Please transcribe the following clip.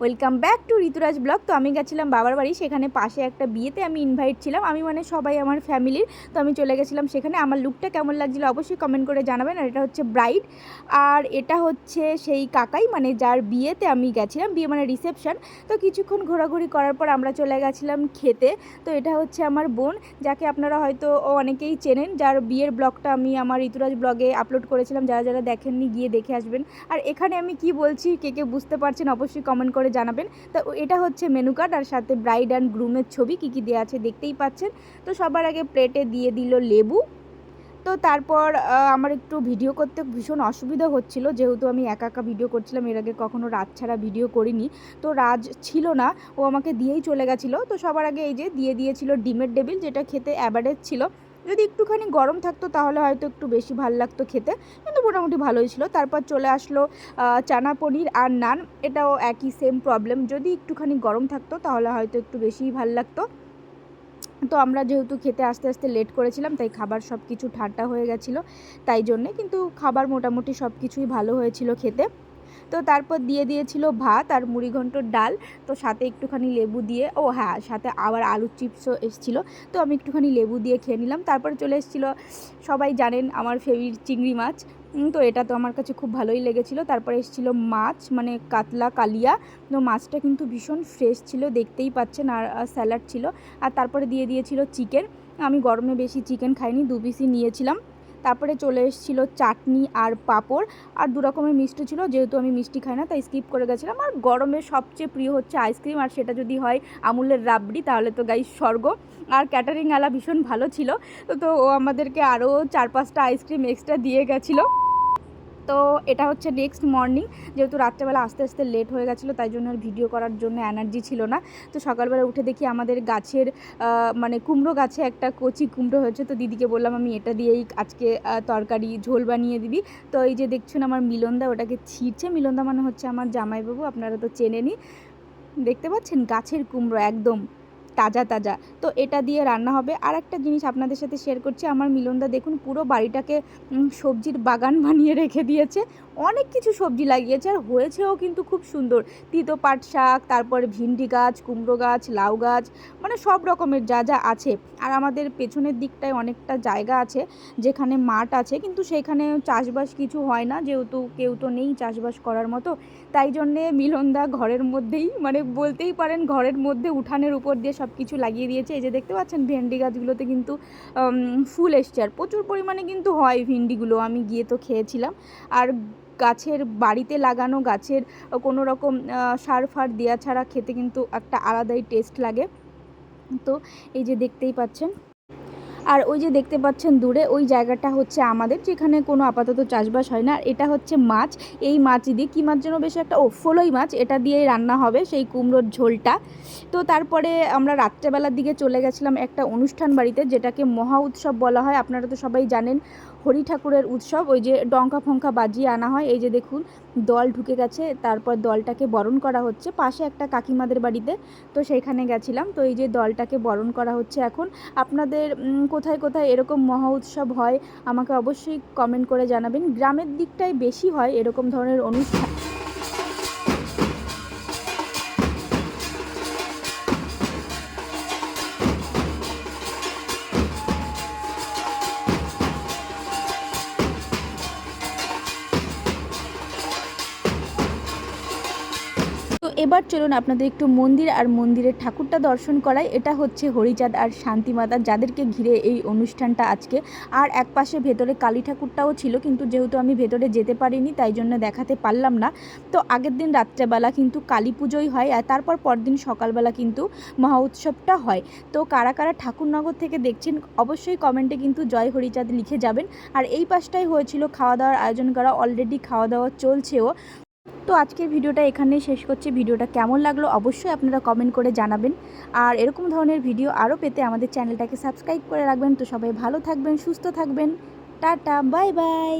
Welcome back to Rituraj blog তো আমি গেছিলাম বাবার বাড়ি, সেখানে পাশে একটা বিয়েতে আমি ইনভাইট ছিলাম। আমি মানে সবাই আমার ফ্যামিলির তো আমি চলে গেছিলাম সেখানে। আমার লুকটা কেমন লাগছিল অবশ্যই কমেন্ট করে জানাবেন। আর এটা হচ্ছে ব্রাইড আর এটা হচ্ছে সেই কাকাই মানে যার বিয়েতে আমি গেছিলাম, বিয়ে মানে রিসেপশন তো কিছুক্ষণ ঘোরাঘুরি করার পর আমরা চলে গেছিলাম খেতে। তো এটা হচ্ছে আমার বোন, যাকে আপনারা হয়তো অনেকেই চেনেন, যার বিয়ের ব্লগটা আমি আমার ঋতুরাজ ব্লগে আপলোড করেছিলাম। যারা যারা দেখেননি, গিয়ে দেখে আসবেন। আর এখানে আমি কি বলছি, কে কে বুঝতে পারছেন, অবশ্যই কমেন্ট করে জানাবেন। তো এটা হচ্ছে মেনু কার্ড আর সাথে ব্রাইড অ্যান্ড গ্রুমের ছবি কী কী দেওয়া আছে দেখতেই পাচ্ছেন। তো সবার আগে প্লেটে দিয়ে দিল লেবু। তো তারপর আমার একটু ভিডিও করতে ভীষণ অসুবিধা হচ্ছিল। যেহেতু আমি একা একা ভিডিও করছিলাম, এর আগে কখনো রাত ছাড়া ভিডিও করিনি। তো রাজ ছিল না, ও আমাকে দিয়েই চলে গেছিল। তো সবার আগে এই যে দিয়ে দিয়েছিল ডিমের ডেবিল যেটা খেতে অ্যাভারেজ ছিল। যদি একটুখানি গরম থাকতো তাহলে হয়তো একটু বেশি ভালো লাগতো খেতে। কিন্তু মোটামুটি ভালোই ছিল। তারপর চলে আসলো চানা পনির আর নান। এটাও একই সেম প্রবলেম যদি একটুখানি গরম থাকতো তাহলে হয়তো একটু বেশিই ভালো লাগতো। তো আমরা যেহেতু খেতে আস্তে আস্তে লেট করেছিলাম, তাই খাবার সব কিছু ঠান্ডা হয়ে গেছিল। তাই জন্যে কিন্তু খাবার মোটামুটি সব কিছুই ভালো হয়েছিল খেতে। তো তারপর দিয়ে দিয়েছিল ভাত আর মুড়িঘণ্টর ডাল। তো সাথে একটুখানি লেবু দিয়ে, ও হ্যাঁ সাথে আবার আলুর চিপসও এসেছিল। তো আমি একটুখানি লেবু দিয়ে খেয়ে নিলাম। তারপরে চলে এসেছিল, সবাই জানেন আমার ফেভারিট চিংড়ি মাছ। তো এটা তো আমার কাছে খুব ভালোই লেগেছিলো। তারপরে এসেছিল মাছ মানে কাতলা কালিয়া। তো মাছটা কিন্তু ভীষণ ফ্রেশ ছিল, দেখতেই পাচ্ছেন, আর স্যালাড ছিল। আর তারপরে দিয়ে দিয়েছিল চিকেন আমি গরমে বেশি চিকেন খাইনি, দু পিসই নিয়েছিলাম। তারপরে চলে এসেছিল চাটনি আর পাঁপড়। আর দু রকমের মিষ্টি ছিল, যেহেতু আমি মিষ্টি খাই না, তাই স্কিপ করে গেছিলাম। আর গরমে সবচেয়ে প্রিয় হচ্ছে আইসক্রিম আর সেটা যদি হয় আমুলের রাবড়ি, তাহলে তো গাই স্বর্গ। আর ক্যাটারিং আলা ভীষণ ভালো ছিল। তো তো ও আমাদেরকে আরও চার পাঁচটা আইসক্রিম এক্সট্রা দিয়ে গেছিল। তো এটা হচ্ছে নেক্সট মর্নিং যেহেতু রাত্রেবেলা আস্তে আস্তে লেট হয়ে গেছিল, তাই জন্য আর ভিডিও করার জন্য এনার্জি ছিল না। তো সকালবেলা উঠে দেখি আমাদের গাছের মানে কুমড়ো গাছে একটা কচি কুমড়ো হয়েছে, তো দিদিকে বললাম আমি এটা দিয়েই আজকে তরকারি ঝোল বানিয়ে দিবি। তো এই যে দেখছেন আমার মিলনদা, ওটাকে ছিঁড়ছে। মিলনদা মানে হচ্ছে আমার জামাইবাবু, আপনারা তো চেনেনই দেখতে পাচ্ছেন? গাছের কুমড়ো, একদম। তাজা তাজা। তো এটা দিয়ে রান্না হবে। আর একটা জিনিস আপনাদের সাথে শেয়ার করছি। আমার মিলনদা দেখুন পুরো বাড়িটাকে সবজির বাগান বানিয়ে রেখে দিয়েছে। অনেক কিছু সবজি লাগিয়েছে আর হয়েছেও কিন্তু খুব সুন্দর। তিতো পাট শাক, তারপরে ভিন্ডি গাছ, কুমড়ো গাছ, লাউ গাছ মানে সব রকমের যা যা আছে। আর আমাদের পেছনের দিকটায় অনেকটা জায়গা আছে, যেখানে মাঠ আছে। কিন্তু সেখানে চাষবাস কিছু হয় না। যেহেতু কেউ তো নেই চাষবাস করার মতো। তাই জন্যে মিলনদা ঘরের মধ্যেই মানে বলতেই পারেন ঘরের মধ্যে উঠানের উপর দিয়ে সব কিছু লাগিয়ে দিয়েছে। এই যে দেখতে পাচ্ছেন ভেন্ডি গাছগুলোতে কিন্তু ফুল এসছে। আর প্রচুর পরিমাণে কিন্তু হয় ভেন্ডিগুলো। আমি গিয়ে তো খেয়েছিলাম। আর গাছের বাড়িতে লাগানো গাছের কোনো রকম সার ফার দেওয়া ছাড়া খেতে কিন্তু একটা আলাদাই টেস্ট লাগে। তো এই যে দেখতেই পাচ্ছেন। আর ওই যে দেখতে পাচ্ছেন দূরে, ওই জায়গাটা হচ্ছে আমাদের, যেখানে কোনো আপাতত চাষবাস হয় না। এটা হচ্ছে মাছ, এই মাছ দিয়ে কী মাছ যেন বেশ একটা, ও, ফলই মাছ, এটা দিয়েই রান্না হবে সেই কুমড়োর ঝোলটা। তো তারপরে আমরা রাত্রেবেলার দিকে চলে গেছিলাম একটা অনুষ্ঠান বাড়িতে, যেটাকে মহা উৎসব বলা হয়, আপনারা তো সবাই জানেন। হরি ঠাকুরের উৎসব, ওই যে ডঙ্কা ফঙ্কা বাজিয়ে আনা হয়। এই যে দেখুন, দল ঢুকে গেছে, তারপর দলটাকে বরণ করা হচ্ছে পাশে একটা কাকিমাদের বাড়িতে। তো সেইখানে গেছিলাম, তো এই যে দলটাকে বরণ করা হচ্ছে এখন। আপনাদের কোথায় কোথায় এরকম মহা উৎসব হয়, আমাকে অবশ্যই কমেন্ট করে জানাবেন। গ্রামের দিকটায় বেশি হয় এরকম ধরনের অনুষ্ঠান। এবার চলুন আপনাদের একটু মন্দির আর মন্দিরের ঠাকুরটা দর্শন করাই। এটা হচ্ছে হরিচাঁদ আর শান্তিমাতা যাদেরকে ঘিরে এই অনুষ্ঠানটা আজকে। আর এক পাশে ভেতরে কালী ঠাকুরটাও ছিল, কিন্তু যেহেতু আমি ভেতরে যেতে পারিনি, তাই জন্য দেখাতে পারলাম না। তো আগের দিন রাত্রেবেলা কিন্তু কালী পুজোই হয়, আর তারপর পরদিন সকালবেলা কিন্তু মহা উৎসবটা হয়। তো কারা কারা ঠাকুরনগর থেকে দেখছেন, অবশ্যই কমেন্টে কিন্তু জয় হরিচাঁদ লিখে যাবেন। আর এই পাশটাই হয়েছিল খাওয়া দাওয়ার আয়োজন করা, অলরেডি খাওয়া দাওয়া চলছেও। তো আজকের ভিডিওটা এখানেই শেষ করছি। ভিডিওটা কেমন লাগল অবশ্যই আপনারা কমেন্ট করে জানাবেন। আর এরকম ধরনের ভিডিও আরও পেতে আমাদের চ্যানেলটাকে সাবস্ক্রাইব করে রাখবেন। তো সবাই ভালো থাকবেন, সুস্থ থাকবেন। Tata bye bye